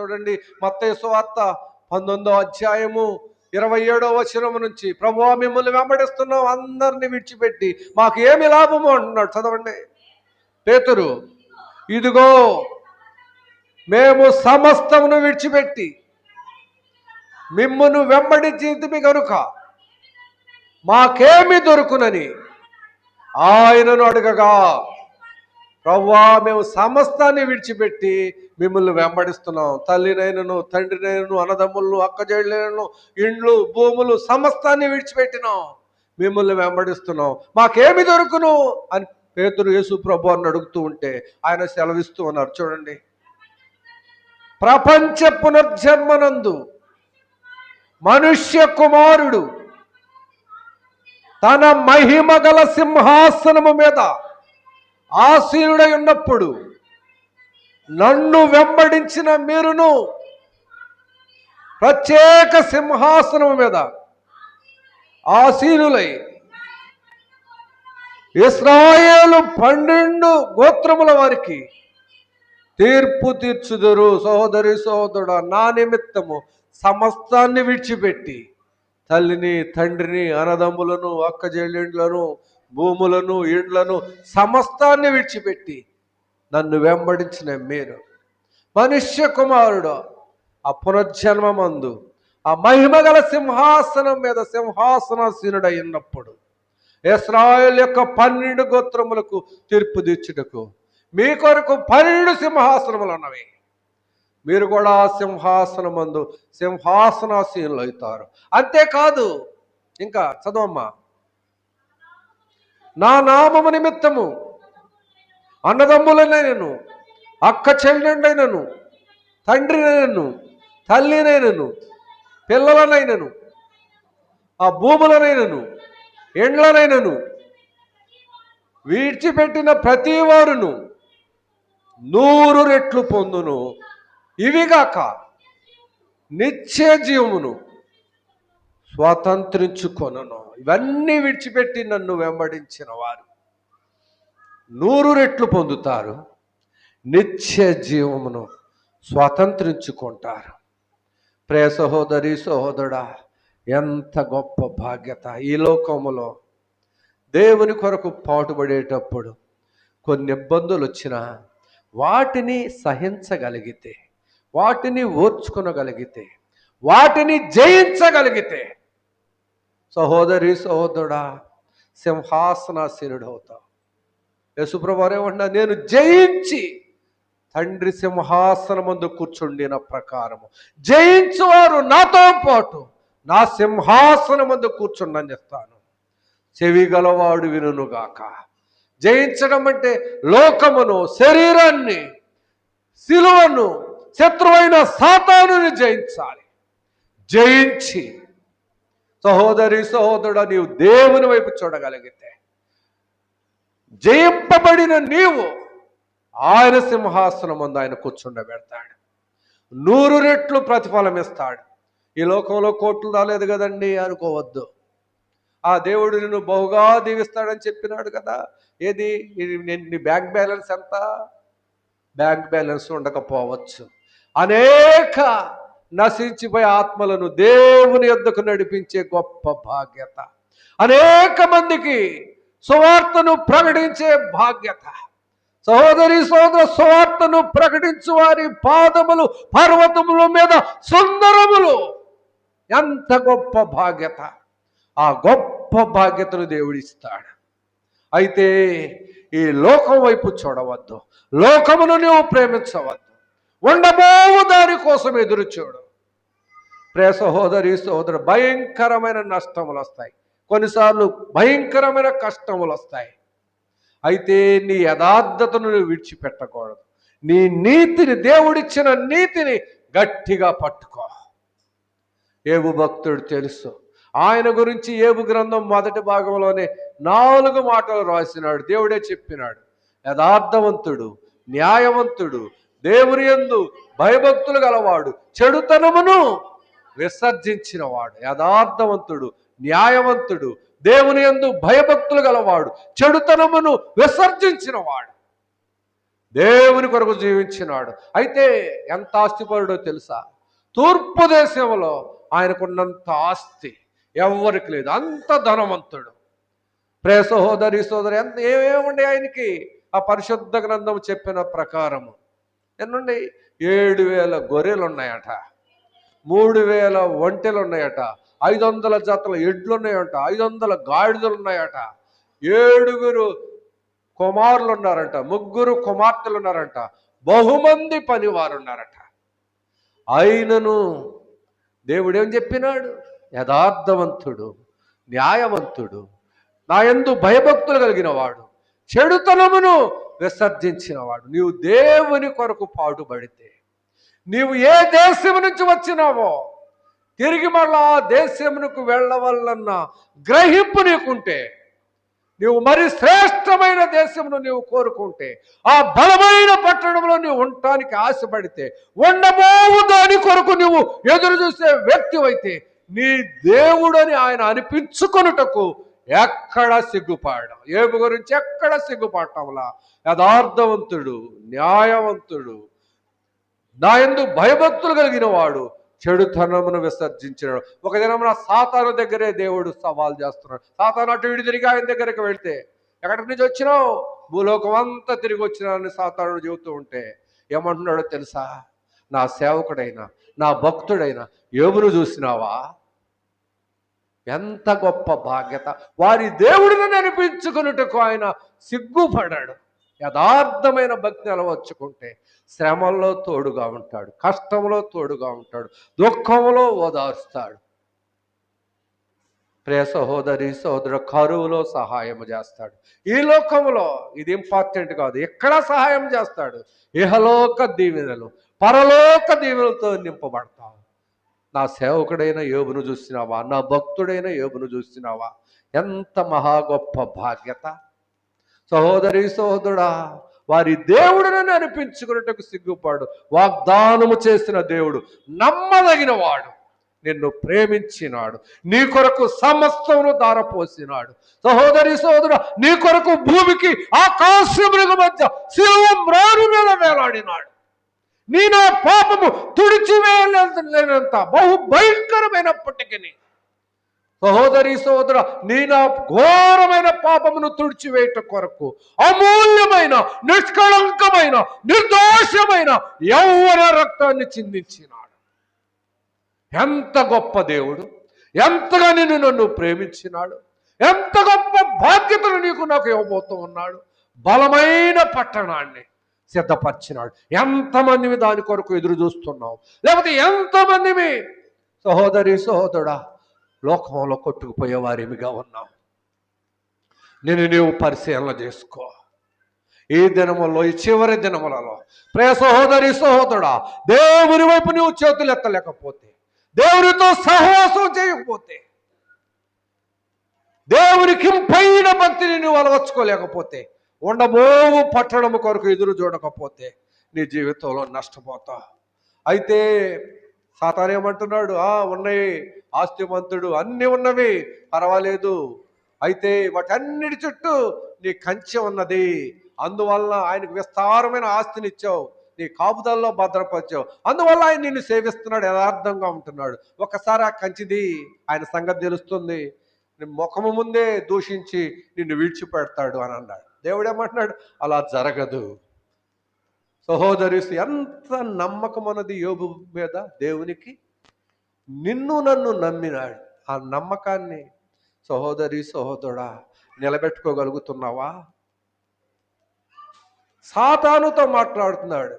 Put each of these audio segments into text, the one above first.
చూడండి మత్తయి సువార్త పంతొమ్మిదో అధ్యాయము ఇరవై ఏడో వచనము నుంచి ప్రభు మిమ్మల్ని వెంబడిస్తున్నాం అందరిని విడిచిపెట్టి మాకు ఏమి లాభము? అంటున్నాడు. చదవండి. పేతురు ఇదిగో మేము సమస్తమును విడిచిపెట్టి మిమ్మును వెంబడించింది కనుక మాకేమి దొరుకునని ఆయనను అడగగా ప్రవ్వా మేము సమస్తాన్ని విడిచిపెట్టి మిమ్మల్ని వెంబడిస్తున్నాం. తల్లినైనను తండ్రినైనను అన్నదమ్ములను అక్కజేళ్ళను ఇండ్లు భూములు సమస్తాన్ని విడిచిపెట్టినాం. మిమ్మల్ని వెంబడిస్తున్నాం. మాకేమి దొరుకును? అని పేతురు యేసు ప్రభు అని అడుగుతూ ఉంటే ఆయన సెలవిస్తూ ఉన్నారు. చూడండి. ప్రపంచ పునర్జన్మనందు మనుష్య కుమారుడు తన మహిమ గల సింహాసనము మీద ఆసీనుడై ఉన్నప్పుడు నన్ను వెంబడించిన మీరును ప్రత్యేక సింహాసనం మీద ఆసీనులై ఇస్రాయేలు పన్నెండు గోత్రముల వారికి తీర్పు తీర్చుదురు సహోదరి సహోదరుడు నా నిమిత్తము సమస్తాన్ని విడిచిపెట్టి తల్లిని తండ్రిని అన్నదమ్ములను అక్కజెళ్ళిండ్లను భూములను ఇండ్లను సమస్తాన్ని విడిచిపెట్టి నన్ను వెంబడించిన మీరు. మనుష్య కుమారుడు ఆ పునర్జన్మమందు ఆ మహిమగల సింహాసనం మీద సింహాసనాసీనుడై ఉన్నప్పుడు ఇస్రాయేల్ యొక్క పన్నెండు గోత్రములకు తీర్పు తీర్చుటకు మీ కొరకు పన్నెండు సింహాసనములు ఉన్నవి. మీరు కూడా ఆ సింహాసనమందు సింహాసనాసీనులు అవుతారు అంతేకాదు ఇంకా చదవమ్మా. నా నామము నిమిత్తము అన్నదమ్ములనైనను అక్క చెల్లెండైనను తండ్రినైనను తల్లినైనను పిల్లలనైనను ఆ భూములనైనను ఎండ్లనైనను విడిచిపెట్టిన ప్రతి వారును నూరు రెట్లు పొందును. ఇవిగాక నిత్య జీవమును స్వాతంత్రించుకొనను. ఇవన్నీ విడిచిపెట్టి నన్ను వెంబడించిన వారు నూరు రెట్లు పొందుతారు. నిత్య జీవమును స్వాతంత్రించుకుంటారు. ప్రే సహోదరి సహోదరుడా ఎంత గొప్ప భాగ్యత ఈ లోకములో. దేవుని కొరకు పాటుపడేటప్పుడు కొన్ని ఇబ్బందులు వచ్చినా వాటిని సహించగలిగితే వాటిని ఓర్చుకునగలిగితే వాటిని జయించగలిగితే సహోదరి సహోదరుడా సింహాసనాసీనుడు అవుతావు యశుప్రభారు ఏమన్నా నేను జయించి తండ్రి సింహాసనమందు కూర్చుండిన ప్రకారము. జయించువారు నాతో పాటు నా సింహాసనమందు కూర్చుండని చెప్తాను. చెవి గలవాడు వినుగాక జయించడం అంటే లోకమును శరీరాన్ని శిలువను శత్రువైన సాతానుని జయించాలి. జయించి సహోదరి సహోదరుడు నీవు దేవుని వైపు చూడగలిగితే జయింపబడిన నీవు ఆయన సింహాసనం ముందు ఆయన కూర్చుండబెడతాడు. నూరు రెట్లు ప్రతిఫలం ఇస్తాడు. ఈ లోకంలో కోట్లు రాలేదు కదండి అనుకోవద్దు. ఆ దేవుడు నిన్ను బహుగా దీవిస్తాడని చెప్పినాడు కదా. ఏది? నీ బ్యాంక్ బ్యాలెన్స్ ఎంత? బ్యాంక్ బ్యాలెన్స్ ఉండకపోవచ్చు. అనేక నశించిపోయే ఆత్మలను దేవుని యొద్దకు నడిపించే గొప్ప బాధ్యత అనేక మందికి సువార్తను ప్రకటించే బాధ్యత సహోదరి సోదర సువార్తను ప్రకటించు వారి పాదములు పర్వతముల మీద సుందరములు. ఎంత గొప్ప బాధ్యత ఆ గొప్ప బాధ్యతను దేవుడిస్తాడు. అయితే ఈ లోకం వైపు చూడవద్దు. లోకమును నువ్వు ప్రేమించవద్దు. ఉండబోవు దాని కోసం ఎదురు చూడు. ప్రే సహోదరి సహోదరు భయంకరమైన నష్టములు వస్తాయి. కొన్నిసార్లు భయంకరమైన కష్టములు వస్తాయి. అయితే నీ యథార్థతను నువ్వు విడిచిపెట్టకూడదు. నీ నీతిని దేవుడిచ్చిన నీతిని గట్టిగా పట్టుకో. ఏబు భక్తుడు తెలుసు. ఆయన గురించి ఏబు గ్రంథం మొదటి భాగంలోనే నాలుగు మాటలు రాసినాడు. దేవుడే చెప్పినాడు. యథార్థవంతుడు న్యాయవంతుడు దేవుని ఎందు భయభక్తులు గలవాడు చెడుతనమును విసర్జించినవాడు యథార్థవంతుడు న్యాయవంతుడు దేవుని యందు భయభక్తులు గలవాడు చెడుతనమును విసర్జించినవాడు దేవుని కొరకు జీవించినాడు. అయితే ఎంత ఆస్తిపరుడో తెలుసా? తూర్పు దేశంలో ఆయనకున్నంత ఆస్తి ఎవరికి లేదు. అంత ధనవంతుడు. ప్రే సహోదరి సోదరి ఎంత ఏమేముండే ఆయనకి? ఆ పరిశుద్ధ గ్రంథం చెప్పిన ప్రకారము. ఎన్నుండి? ఏడు వేల గొర్రెలు ఉన్నాయట మూడు వేల ఒంటెలు ఉన్నాయట ఐదు వందల జతల ఎడ్లు ఉన్నాయట ఐదు వందల గాడిదలు ఉన్నాయట ఏడుగురు కుమారులు ఉన్నారంట ముగ్గురు కుమార్తెలు ఉన్నారంట బహుమంది పనివారు ఉన్నారట అయినను దేవుడేం చెప్పినాడు? యథార్థవంతుడు న్యాయవంతుడు నా ఎందు భయభక్తులు కలిగిన వాడు చెడుతనమును విసర్జించినవాడు. నీవు దేవుని కొరకు పాటుపడితే నీవు ఏ దేశం నుంచి వచ్చినావో తిరిగి మళ్ళా ఆ దేశమునకు వెళ్ళవలన్న గ్రహింపు నీకుంటే నీవు మరి శ్రేష్టమైన దేశమును నీవు కోరుకుంటే ఆ బలమైన పట్టణంలో నీవు ఉండటానికి ఆశపడితే ఉండబోవు దాని కొరకు నీవు ఎదురు చూసే వ్యక్తి అయితే నీ దేవుడని ఆయన అనిపించుకొనుటకు ఎక్కడ సిగ్గుపాడడం ఏమి గురించి ఎక్కడ సిగ్గుపడటంలా? యథార్థవంతుడు న్యాయవంతుడు నా ఎందు భయభక్తులు కలిగిన వాడు చెడుతనమును విసర్జించినాడు. ఒక దినమున సాతాను దగ్గరే దేవుడు సవాల్ చేస్తున్నాడు. సాతాను అటు ఇటు తిరిగి ఆయన దగ్గరికి వెళ్తే ఎక్కడి నుంచి వచ్చినావు? భూలోకం అంతా తిరిగి వచ్చినానని సాతానుడు చెబుతూ ఉంటే ఏమంటున్నాడో తెలుసా? నా సేవకుడైనా నా భక్తుడైన ఏమును చూసినావా? ఎంత గొప్ప బాధ్యత వారి దేవుడిని అనిపించుకున్నట్టుకు ఆయన సిగ్గుపడాడు యథార్థమైన భక్తి అలవర్చుకుంటే శ్రమల్లో తోడుగా ఉంటాడు కష్టంలో తోడుగా ఉంటాడు దుఃఖంలో ఓదార్స్తాడు. ప్రియ సహోదరి సహోదరు కరువులో సహాయం చేస్తాడు. ఈ లోకంలో ఇది ఇంపార్టెంట్ కాదు. ఎక్కడ సహాయం చేస్తాడు? ఇహలోక దీవెనలు పరలోక దీవెనలతో నింపబడతావు. నా సేవకుడైన యోబును చూసినావా? నా భక్తుడైన యోబును చూసినావా? ఎంత మహా గొప్ప బాధ్యత. సహోదరి సహోదరుడా వారి దేవుడిని అనిపించుకున్నట్టుకు సిగ్గుపాడు. వాగ్దానము చేసిన దేవుడు నమ్మదగిన వాడు. నిన్ను ప్రేమించినాడు. నీ కొరకు సమస్తమును దారపోసినాడు సహోదరి సోదరు నీ కొరకు భూమికి ఆకాశములకు మధ్య శివమ్రాను మీద వేలాడినాడు. నీ నా పాపము తుడిచివేయలేనంత బహు భయంకరమైనప్పటికీ సహోదరి సహోదర నీ నా ఘోరమైన పాపమును తుడిచివేయట కొరకు అమూల్యమైన నిష్కళంకమైన నిర్దోషమైన యౌవన రక్తాన్ని చిందించినాడు. ఎంత గొప్ప దేవుడు ఎంతగా నిన్ను నన్ను ప్రేమించినాడు ఎంత గొప్ప బాధ్యతను నీకు నాకు ఇవ్వబోతూ ఉన్నాడు బలమైన పట్టణాన్ని సిద్ధపరిచినాడు. ఎంతమందివి దాని కొరకు ఎదురు చూస్తున్నావు? లేకపోతే ఎంతమందివి సహోదరి సహోదరుడా లోకంలో కొట్టుకుపోయేవారేమిగా ఉన్నాం నేను నీవు పరిశీలన చేసుకో. ఈ దినములో ఈ చివరి దినములలో ప్రే సహోదరి సహోదరుడా దేవుని వైపు నీవు చేతులు ఎత్తలేకపోతే దేవునితో సహవాసం చేయకపోతే దేవునికి పైన భక్తిని నువ్వు అలవర్చుకోలేకపోతే ఉండబోవు పట్టణము కొరకు ఎదురు చూడకపోతే నీ జీవితంలో నష్టపోతావు. అయితే సాతాన్ ఏమంటున్నాడు? ఆ ఉన్నాయి. ఆస్తిమంతుడు అన్ని ఉన్నవి. పర్వాలేదు. అయితే వాటన్నిటి చుట్టూ నీ కంచె ఉన్నది. అందువల్ల ఆయనకు విస్తారమైన ఆస్తినిచ్చావు. నీ కాపుదల్లో భద్రపరిచావు. అందువల్ల ఆయన నిన్ను సేవిస్తున్నాడు యథార్థంగా ఉంటున్నాడు. ఒకసారి ఆ కంచిది ఆయన సంగతి తెలుస్తుంది. ముఖము ముందే దూషించి నిన్ను విడిచిపెడతాడు అని అన్నాడు. దేవుడు ఏమంటున్నాడు? అలా జరగదు. సహోదరి ఎంత నమ్మకం అన్నది యోబు మీద దేవునికి? నిన్ను నన్ను నమ్మినాడు. ఆ నమ్మకాన్ని సహోదరి సహోదరుడా నిలబెట్టుకోగలుగుతున్నావా? సాతానుతో మాట్లాడుతున్నాడు.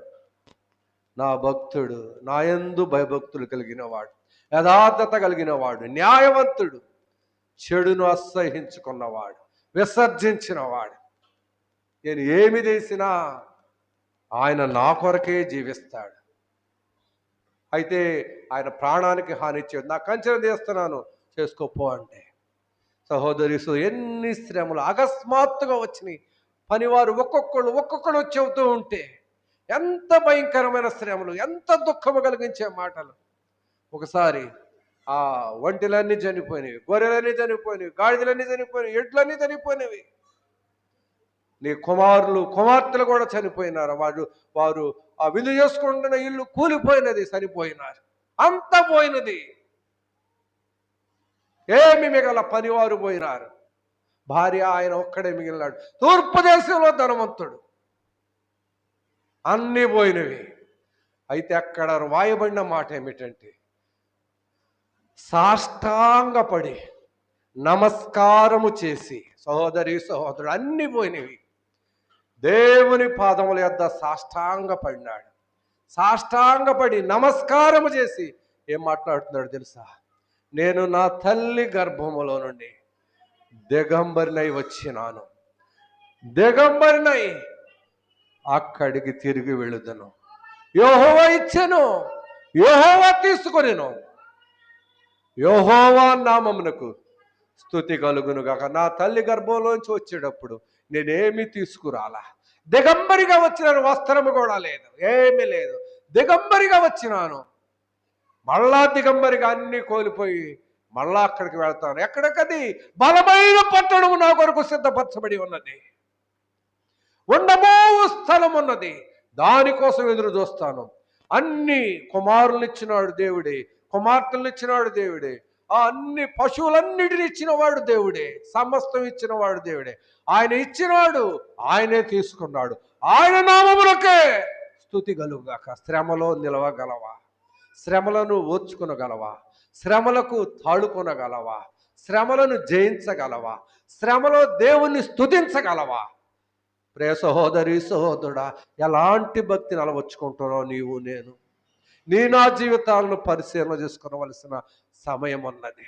నా భక్తుడు నాయందు భయభక్తులు కలిగినవాడు యథార్థత కలిగినవాడు న్యాయవంతుడు చెడును అసహించుకున్నవాడు విసర్జించినవాడు. నేను ఏమి చేసినా ఆయన నా కొరకే జీవిస్తాడు. అయితే ఆయన ప్రాణానికి హాని ఇచ్చేది నా కంచెన చేస్తున్నాను చేసుకోపో అంటే. సహోదరి ఎన్ని శ్రమలు అకస్మాత్తుగా వచ్చినాయి. పనివారు ఒక్కొక్కళ్ళు ఒక్కొక్కడు చెబుతూ ఉంటే ఎంత భయంకరమైన శ్రమలు ఎంత దుఃఖము కలిగించే మాటలు. ఒకసారి ఆ ఒంటిలన్నీ చనిపోయినవి గొర్రెలన్నీ చనిపోయినవి గాడిదలన్నీ చనిపోయినవి ఎడ్లన్నీ చనిపోయినవి. నీ కుమారులు కుమార్తెలు కూడా చనిపోయినారు. వారు వారు ఆ విధు చేసుకుంటున్న ఇల్లు కూలిపోయినది చనిపోయినారు. అంత పోయినది. ఏమి మిగల పనివారు పోయినారు. భార్య ఆయన ఒక్కడే మిగిలినాడు. తూర్పు దేశంలో ధనవంతుడు. అన్నీ పోయినవి. అయితే అక్కడ వాయబడిన మాట ఏమిటంటే సాష్టాంగపడి నమస్కారము చేసి సహోదరి సహోదరుడు అన్ని పోయినవి. దేవుని పాదముల యొద్ద సాష్టాంగపడినాడు. సాష్టాంగపడి నమస్కారము చేసి ఏం మాట్లాడుతున్నాడు తెలుసా? నేను నా తల్లి గర్భములో నుండి దిగంబరినై వచ్చినాను. దిగంబరినై అక్కడికి తిరిగి వెళుదను. యోహోవ ఇచ్చెను. యోహోవ తీసుకొనిను. యోహోవా నామమునకు స్థుతి కలుగునుగాక. నా తల్లి గర్భంలోంచి వచ్చేటప్పుడు నేనేమి తీసుకురాలా? దిగంబరిగా వచ్చినాను వస్త్రము కూడా లేదు ఏమీ లేదు. దిగంబరిగా వచ్చినాను. మళ్ళా దిగంబరిగా అన్ని కోల్పోయి మళ్ళా అక్కడికి వెళ్తాను. ఎక్కడికది? బలమైన పట్టణము నా కొరకు సిద్ధపరచబడి ఉన్నది. ఉండమో స్థలం ఉన్నది. దానికోసం ఎదురు చూస్తాను. అన్ని కుమారులు ఇచ్చినాడు దేవుడే కుమార్తెలు ఇచ్చినాడు దేవుడే. ఆ అన్ని పశువులన్నిటిని ఇచ్చినవాడు దేవుడే సమస్తం ఇచ్చినవాడు దేవుడే. ఆయన ఇచ్చినవాడు ఆయనే తీసుకున్నాడు. ఆయన నామములకే స్థుతి కలుగుగాక. శ్రమలో నిలవగలవా? శ్రమలను ఓర్చుకునగలవా? శ్రమలకు తాడుకొనగలవా? శ్రమలను జయించగలవా? శ్రమలో దేవుణ్ణి స్థుతించగలవా ప్రే సహోదరి సహోదరుడా ఎలాంటి భక్తిని అలవచ్చుకుంటున్నావు నీవు నేను? నీ నా జీవితాలను పరిశీలన చేసుకోవలసిన సమయం ఉన్నది